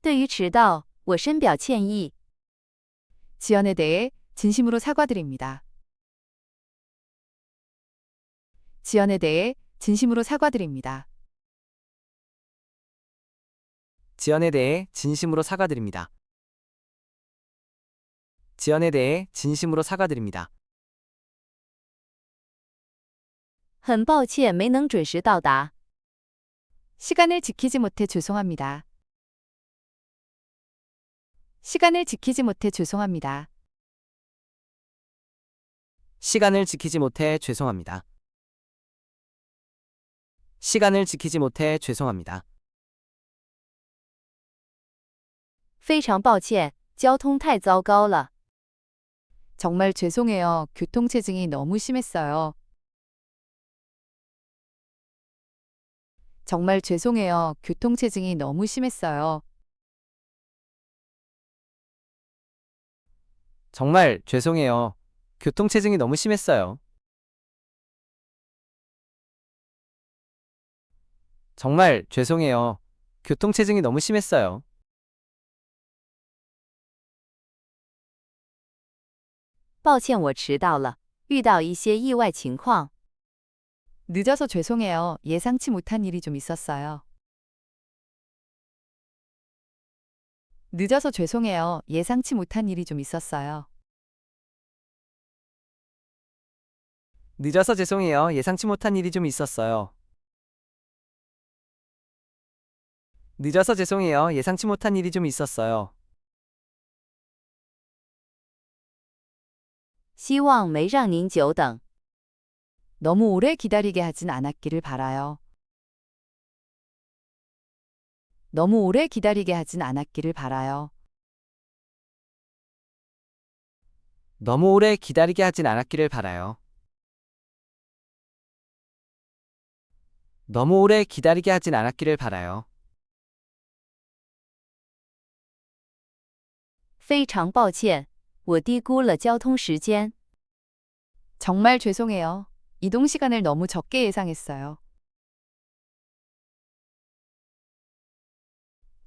对于迟到，我深表歉意。 지연에 대해 진심으로 사과드립니다. 지연에 대해 진심으로 사과드립니다. 지연에 대해 진심으로 사과드립니다. 지연에 대해 진심으로 사과드립니다. 很抱歉没能准时到达。 시간을 지키지 못해 죄송합니다. 시간을 지키지 못해 죄송합니다. 시간을 지키지 못해 죄송합니다. 시간을 지키지 못해 죄송합니다. 非常抱歉，交通太糟糕了。 정말 죄송해요. 교통체증이 너무 심했어요. 정말 죄송해요. 교통체증이 너무 심했어요. 정말 죄송해요. 교통체증이 너무 심했어요. 정말 죄송해요. 교통체증이 너무 심했어요. 늦어서 죄송해요. 예상치 못한 일이 좀 있었어요. 늦어서 죄송해요. 예상치 못한 일이 좀 있었어요. 늦어서 죄송해요. 예상치 못한 일이 좀 있었어요. 늦어서 죄송해요. 예상치 못한 일이 좀 있었어요. 希望没让您久等。 너무 오래 기다리게 하진 않았기를 바라요. 너무 오래 기다리게 하진 않았기를 바라요. 너무 오래 기다리게 하진 않았기를 바라요. 너무 오래 기다리게 하진 않았기를 바라요. 非常抱歉，我低估了交通时间。 정말 죄송해요. 이동 시간을 너무 적게 예상했어요.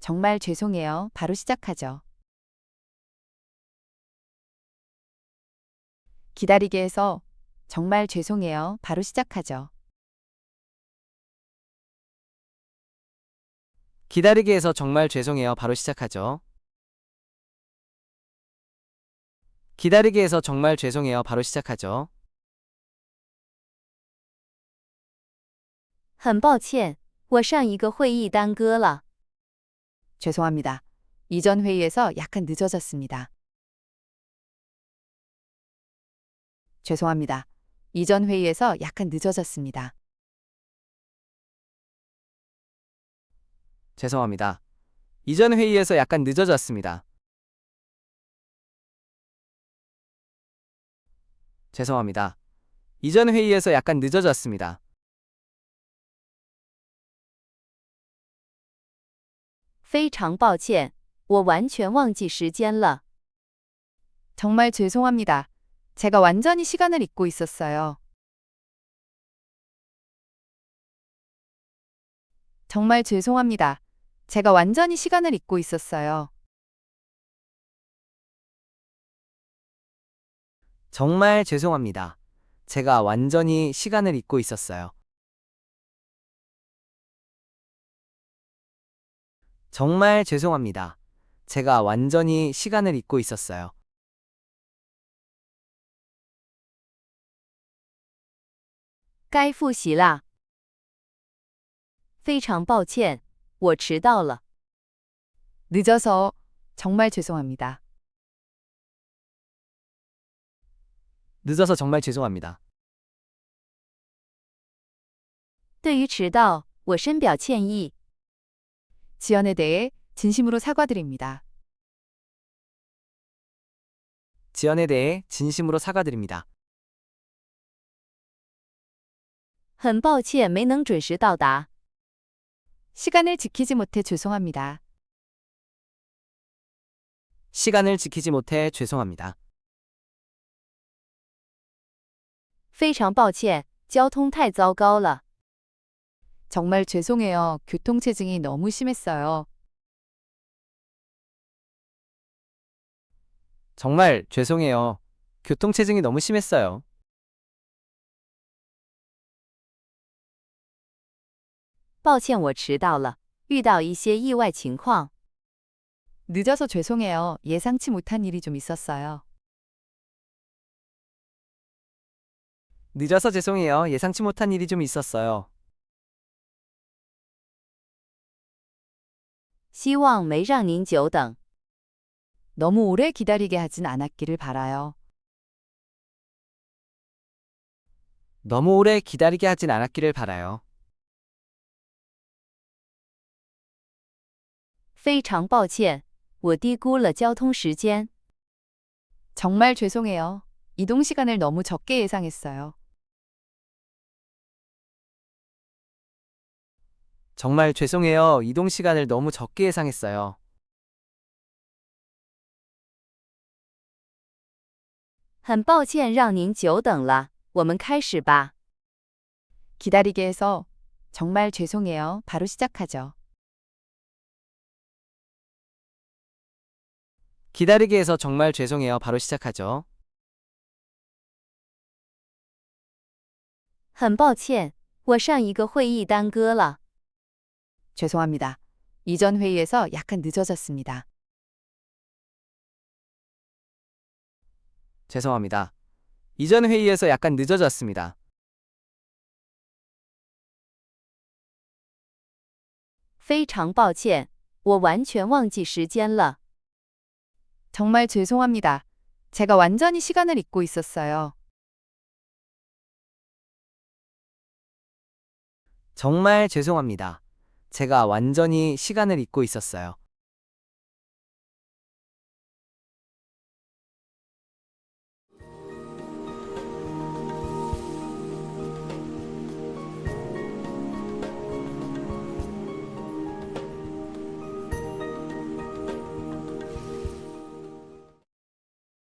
정말 죄송해요. 바로 시작하죠. 기다리게 해서 정말 죄송해요. 바로 시작하죠. 기다리게 해서 정말 죄송해요. 바로 시작하죠. 기다리게 해서 정말 죄송해요. 바로 시작하죠. 很抱歉，我上一个会议耽搁了。 죄송합니다. 이전 회의에서 약간 늦어졌습니다. 죄송합니다. 이전 회의에서 약간 늦어졌습니다. 죄송합니다. 이전 회의에서 약간 늦어졌습니다. 죄송합니다. 이전 회의에서 약간 늦어졌습니다. 非常抱歉，我完全忘记时间了。 정말 죄송합니다. 제가 완전히 시간을 잊고 있었어요. 정말 죄송합니다. 제가 완전히 시간을 잊고 있었어요. 정말 죄송합니다. 제가 완전히 시간을 잊고 있었어요. 정말 죄송합니다. 제가 완전히 시간을 잊고 있었어요. 该复习啦。非常抱歉，我迟到了。 늦어서 정말 죄송합니다. 늦어서 정말 죄송합니다. 对于迟到，我深表歉意。 지연에 대해 진심으로 사과드립니다. 지연에 대해 진심으로 사과드립니다. 很抱歉没能准时到达。 시간을 지키지 못해 죄송합니다. 시간을 지키지 못해 죄송합니다. 非常抱歉，交通太糟糕了。 정말 죄송해요. 교통체증이 너무 심했어요. 정말 죄송해요. 교통체증이 너무 심했어요. 늦어서 죄송해요. 예상치 못한 일이 좀 있었어요. 늦어서 죄송해요. 예상치 못한 일이 좀 있었어요. 希望没让您久等。 너무 오래 기다리게 하진 않았기를 바라요. 너무 오래 기다리게 하진 않았기를 바라요. 非常抱歉，我低估了交通时间。 정말 죄송해요. 이동 시간을 너무 적게 예상했어요. 정말 죄송해요. 이동 시간을 너무 적게 예상했어요. 很抱歉让您久等了，我们开始吧。 기다리게 해서 정말 죄송해요. 바로 시작하죠. 기다리게 해서 정말 죄송해요. 바로 시작하죠. 很抱歉，我上一个会议耽搁了。 죄송합니다. 이전 회의에서 약간 늦어졌습니다. 죄송합니다. 이전 회의에서 약간 늦어졌습니다. 정말 죄송합니다. 제가 완전히 시간을 잊고 있었어요. 정말 죄송합니다. 제가 완전히 시간을 잊고 있었어요.